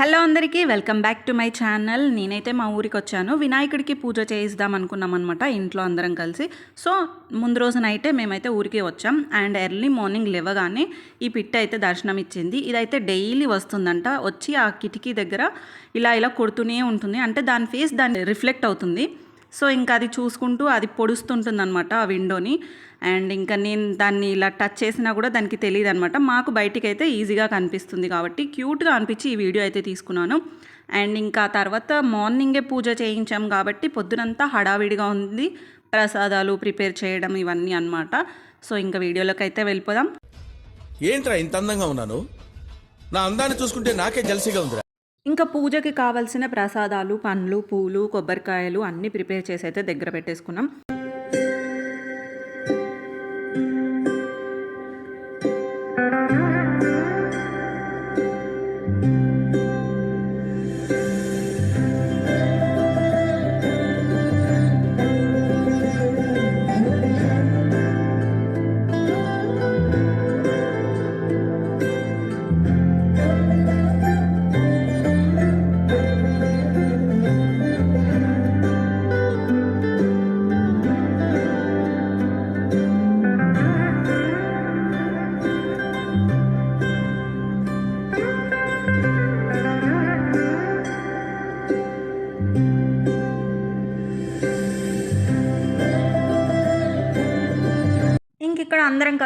Hello అందరికీ welcome back to my channel. నేనైతే మా ఊరికి వచ్చాను. వినాయకుడికి పూజ చేయిద్దాం అనుకున్నాం అనమాట ఇంట్లో అందరం కలిసి. సో ముందు రోజు నైటే మేమైతే ఊరికి వచ్చాం. అండ్ ఎర్లీ మార్నింగ్ లేవగానే ఈ పిట్ట అయితే దర్శనం ఇచ్చింది. ఇదైతే డైలీ వస్తుందంట. వచ్చి ఆ కిటికీ దగ్గర ఇలా ఇలా కొడుతూనే ఉంటుంది. అంటే దాని ఫేస్ దాన్ని రిఫ్లెక్ట్ అవుతుంది. సో ఇంకా అది చూసుకుంటూ అది పొడుస్తుంటుంది అనమాట ఆ విండోని అండ్ ఇంకా నేను దాన్ని ఇలా టచ్ చేసినా కూడా దానికి తెలియదు అనమాట మాకు బయటికి అయితే ఈజీగా కనిపిస్తుంది కాబట్టి క్యూట్గా అనిపించి ఈ వీడియో అయితే తీసుకున్నాను. అండ్ ఇంకా తర్వాత మార్నింగే పూజ చేయించాం కాబట్టి పొద్దునంతా హడావిడిగా ఉంది. ప్రసాదాలు ప్రిపేర్ చేయడం ఇవన్నీ అన్నమాట. సో ఇంకా వీడియోలోకి అయితే వెళ్ళిపోదాం. ఏంట్రా ఇంత అందంగా ఉన్నాను? నా అందాన్ని చూసుకుంటే నాకే జలసిగా ఉందిరా. ఇంకా పూజకి కావలసిన ప్రసాదాలు పండ్లు పూలు కొబ్బరికాయలు అన్నీ ప్రిపేర్ చేసి అయితే దగ్గర పెట్టేసుకున్నాం.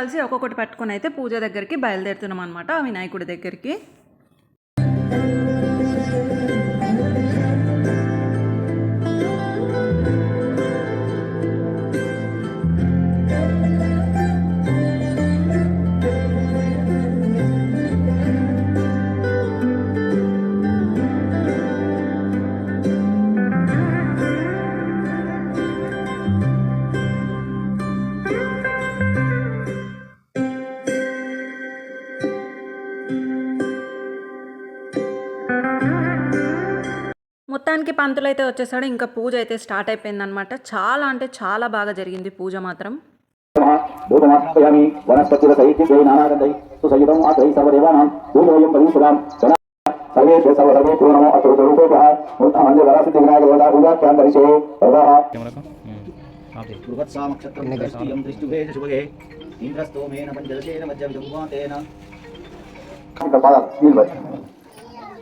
కలిసి ఒక్కొక్కటి పట్టుకొని అయితే పూజ దగ్గరికి బయలుదేరుతున్నాం అనమాట ఆ వినాయకుడి దగ్గరికి. మొత్తానికి పంతులు అయితే వచ్చేసాడు. ఇంకా పూజ అయితే స్టార్ట్ అయిపోయిందనమాట చాలా అంటే చాలా బాగా జరిగింది పూజ మాత్రం. ఇంద్రస్తోమేన పంచదశేన మధ్యవిజంవాతేన పాదాలు నీళ్ళు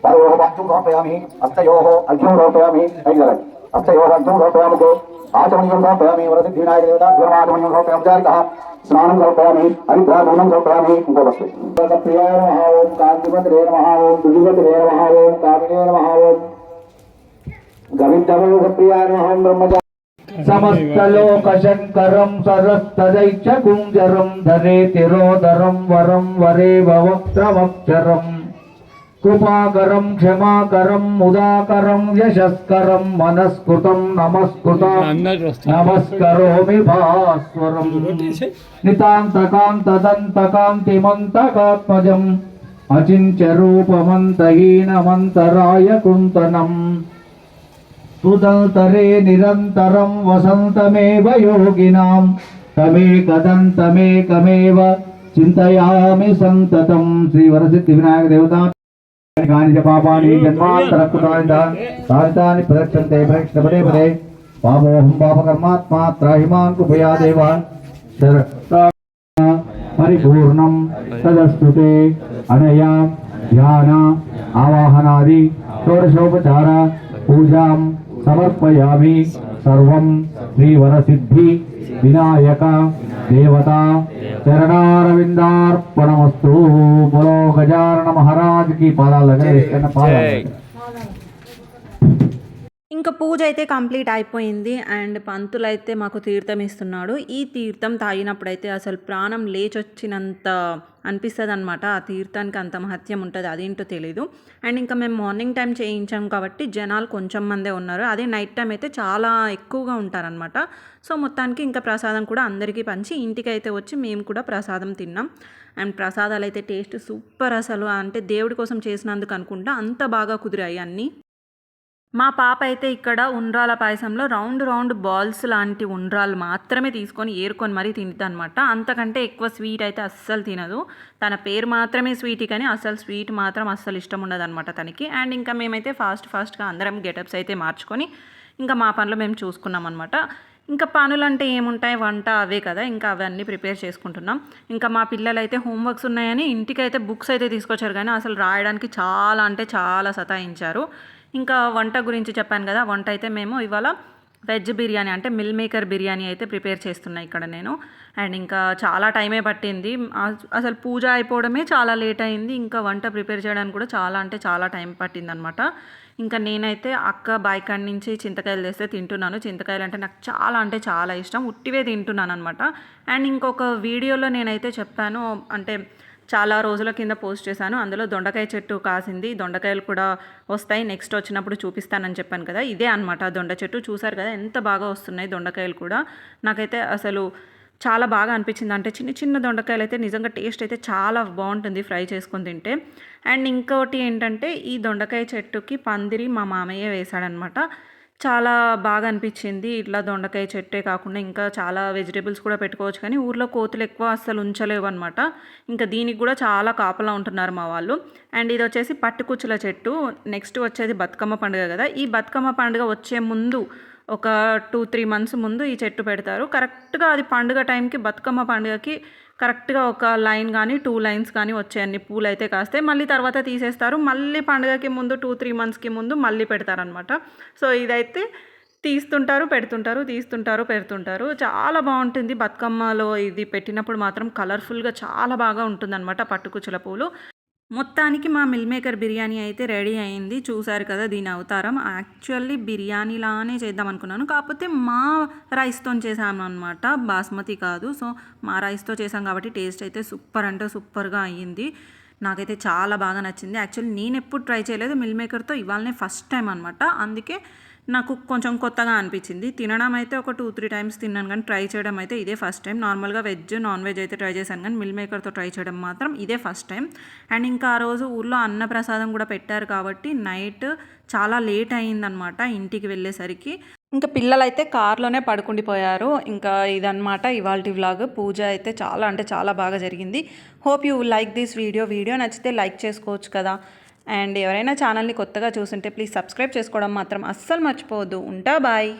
तयोः वाक्यं स्थापयामि हस्तयोः अर्घ्यं स्थापयामि हस्तयोः अर्घ्यं स्थापयामि आचमनीयं स्थापयामि वरसिद्धिविनायक देवताभ्यमाचमनीयं स्थापयामि चारिकः स्नानं कल्पयामि। हरिद्राभूनं कल्पयामि। गोपस्ते। प्रियाय नमः ॐ कान्तिमन्त्रे नमः ॐ दुधिमन्त्रे नमः ॐ कामिने नमः ॐ गविन्दवयोगप्रियाय नमः ॐ ब्रह्मचार्य समस्तलोकशङ्करं सरस्तदैच कुञ्जरं धरेतिरोदरं वरं वरे ववक्त्रमक्षरम् कृपाकरं क्षमाकरं मुदाकरं यशस्करं मनस्कृतं नमस्कृतं नमस्करोमि भास्वरम् नितान्तकान्तदन्तकान्तिमन्तकात्मजम् अचिन्त्यरूपमन्तहीनमन्तराय कुन्तनम्। सुदन्तरे निरन्तरं वसन्तमेव योगिनां। तमेकदन्तमेकमेव चिन्तयामि सन्ततं। श्रीवरसिद्धिविनायकदेवता। సుదల్తరే నిరంతరం వసంతమేవ యోగినాం తమేకదంతమేకమేవ చింతయామి సంతతం శ్రీ వరసిద్ధి వినాయక దేవతా కాని చ పాపాని జన్మాంతరకృతాని తాని ప్రదక్షంతే ప్రదక్షిణ పదే పదే పాపోహం పాపకర్మాత్మా త్రాహిమాన్ కృపయా దేవాన్ పరిపూర్ణం తదస్తుతే అనయా ధ్యాన ఆవాహనాది షోడశోపచార పూజాం సమర్పయామి సర్వం శ్రీవరసిద్ధి వినాయక దేవత చరణారవిందార్పణమస్తు. బలో గజానన మహారాజ్కి పాదాల దగ్గర పాదాలు? ఇంకా పూజ అయితే కంప్లీట్ అయిపోయింది అండ్ పంతులు అయితే మాకు తీర్థం ఇస్తున్నాడు ఈ తీర్థం తాగినప్పుడైతే అసలు ప్రాణం లేచొచ్చినంత అనిపిస్తుంది అనమాట ఆ తీర్థానికి అంత మహత్యం ఉంటుంది అదేంటో తెలీదు. అండ్ ఇంకా మేము మార్నింగ్ టైం చేయించాం కాబట్టి జనాలు కొంచెం మందే ఉన్నారు. అదే నైట్ టైం అయితే చాలా ఎక్కువగా ఉంటారనమాట సో మొత్తానికి ఇంకా ప్రసాదం కూడా అందరికీ పంచి ఇంటికి అయితే వచ్చి మేము కూడా ప్రసాదం తిన్నాం. అండ్ ప్రసాదాలు అయితే టేస్ట్ సూపర్ అసలు. అంటే దేవుడి కోసం చేసినందుకు అనుకుంటా అంత బాగా కుదిరాయి అన్నీ. మా పాప అయితే ఇక్కడ ఉండ్రాల పాయసంలో రౌండ్ రౌండ్ బాల్స్ లాంటి ఉండ్రాలు మాత్రమే తీసుకొని ఏరుకొని మరీ తింటుంది అనమాట అంతకంటే ఎక్కువ స్వీట్ అయితే అస్సలు తినదు. తన పేరు మాత్రమే స్వీట్ కానీ అస్సలు స్వీట్ మాత్రం అస్సలు ఇష్టం ఉండదు అనమాట తనకి. అండ్ ఇంకా మేమైతే ఫాస్ట్ ఫాస్ట్గా అందరం గెటప్స్ అయితే మార్చుకొని ఇంకా మా పనులు మేము చూసుకున్నాం అనమాట ఇంకా పనులు అంటే ఏముంటాయి? వంట అవే కదా. ఇంకా అవన్నీ ప్రిపేర్ చేసుకుంటున్నాం. ఇంకా మా పిల్లలు అయితే హోంవర్క్స్ ఉన్నాయని ఇంటికి అయితే బుక్స్ అయితే తీసుకొచ్చారు కానీ అసలు రాయడానికి చాలా అంటే చాలా సతాయించారు. ఇంకా వంట గురించి చెప్పాను కదా వంట అయితే మేము ఇవాళ వెజ్ బిర్యానీ అంటే మిల్ మేకర్ బిర్యానీ అయితే ప్రిపేర్ చేస్తున్నా ఇక్కడ నేను. అండ్ ఇంకా చాలా టైమే పట్టింది. అసలు పూజ అయిపోవడమే చాలా లేట్ అయింది. ఇంకా వంట ప్రిపేర్ చేయడానికి కూడా చాలా అంటే చాలా టైం పట్టింది అనమాట ఇంకా నేనైతే అక్క బాయ్ నుంచి చింతకాయలు తెస్తే తింటున్నాను. చింతకాయలు అంటే నాకు చాలా అంటే చాలా ఇష్టం. ఉట్టివే తింటున్నాను అనమాట అండ్ ఇంకొక వీడియోలో నేనైతే చెప్పాను అంటే చాలా రోజుల కింద పోస్ట్ చేశాను. అందులో దొండకాయ చెట్టు కాసింది. దొండకాయలు కూడా వస్తాయి. నెక్స్ట్ వచ్చినప్పుడు చూపిస్తానని చెప్పాను కదా. ఇదే అనమాట దొండ చెట్టు చూసారు కదా. ఎంత బాగా వస్తున్నాయి దొండకాయలు కూడా. నాకైతే అసలు చాలా బాగా అనిపించింది. అంటే చిన్న చిన్న దొండకాయలు అయితే నిజంగా టేస్ట్ అయితే చాలా బాగుంటుంది ఫ్రై చేసుకొని తింటే. అండ్ ఇంకోటి ఏంటంటే ఈ దొండకాయ చెట్టుకి పందిరి మా మామయ్య వేశాడనమాట చాలా బాగా అనిపించింది. ఇట్లా దొండకాయ చెట్టే కాకుండా ఇంకా చాలా వెజిటేబుల్స్ కూడా పెట్టుకోవచ్చు. కానీ ఊర్లో కోతులు ఎక్కువ అస్సలు ఉంచలేవు అనమాట ఇంకా దీనికి కూడా చాలా కాపలా ఉంటున్నారు మా వాళ్ళు. అండ్ ఇది వచ్చేసి పట్టుకుచ్చుల చెట్టు. నెక్స్ట్ వచ్చేది బతుకమ్మ పండుగ కదా. ఈ బతుకమ్మ పండుగ వచ్చే ముందు ఒక టూ త్రీ మంత్స్ ముందు ఈ చెట్టు పెడతారు. కరెక్ట్గా అది పండుగ టైంకి బతుకమ్మ పండుగకి కరెక్ట్గా ఒక లైన్ కానీ టూ లైన్స్ కానీ వచ్చాయన్ని పూలు అయితే కాస్తే మళ్ళీ తర్వాత తీసేస్తారు. మళ్ళీ పండుగకి ముందు టూ త్రీ మంత్స్కి ముందు మళ్ళీ పెడతారనమాట సో ఇదైతే తీస్తుంటారు పెడుతుంటారు తీస్తుంటారు పెడుతుంటారు. చాలా బాగుంటుంది బతుకమ్మలో ఇది పెట్టినప్పుడు మాత్రం కలర్ఫుల్గా చాలా బాగా ఉంటుందన్నమాట పట్టుకుచ్చుల పూలు. మొత్తానికి మా మిల్ మేకర్ బిర్యానీ అయితే రెడీ అయింది. చూసారు కదా దీని అవతారం. యాక్చువల్లీ బిర్యానీలానే చేద్దాం అనుకున్నాను. కాకపోతే మా రైస్తో చేసాము అనమాట బాస్మతి కాదు. సో మా రైస్తో చేసాం కాబట్టి టేస్ట్ అయితే సూపర్ అంటే సూపర్గా అయ్యింది. నాకైతే చాలా బాగా నచ్చింది. యాక్చువల్లీ నేను ఎప్పుడు ట్రై చేయలేదు. మిల్ మేకర్తో ఇవాళనే ఫస్ట్ టైం అనమాట అందుకే నాకు కొంచెం కొత్తగా అనిపించింది. తినడం అయితే ఒక టూ త్రీ టైమ్స్ తిన్నాను కానీ ట్రై చేయడం అయితే ఇదే ఫస్ట్ టైం నార్మల్గా వెజ్ నాన్ వెజ్ అయితే ట్రై చేశాను కానీ మిల్ మేకర్తో ట్రై చేయడం మాత్రం ఇదే ఫస్ట్ టైం అండ్ ఇంకా ఆ రోజు ఊర్లో అన్నప్రసాదం కూడా పెట్టారు కాబట్టి నైట్ చాలా లేట్ అయిందనమాట ఇంటికి వెళ్ళేసరికి. ఇంకా పిల్లలైతే కార్లోనే పడుకుండిపోయారు. ఇంకా ఇదనమాట ఇవాళ వ్లాగ్ పూజ అయితే చాలా అంటే చాలా బాగా జరిగింది. Hope you like this video video నచ్చితే లైక్ చేసుకోవచ్చు కదా. అండ్ ఎవరైనా ఛానల్ని కొత్తగా చూస్తుంటే ప్లీజ్ సబ్స్క్రైబ్ చేసుకోవడం మాత్రం అస్సలు మర్చిపోవద్దు. ఉంటా బాయ్.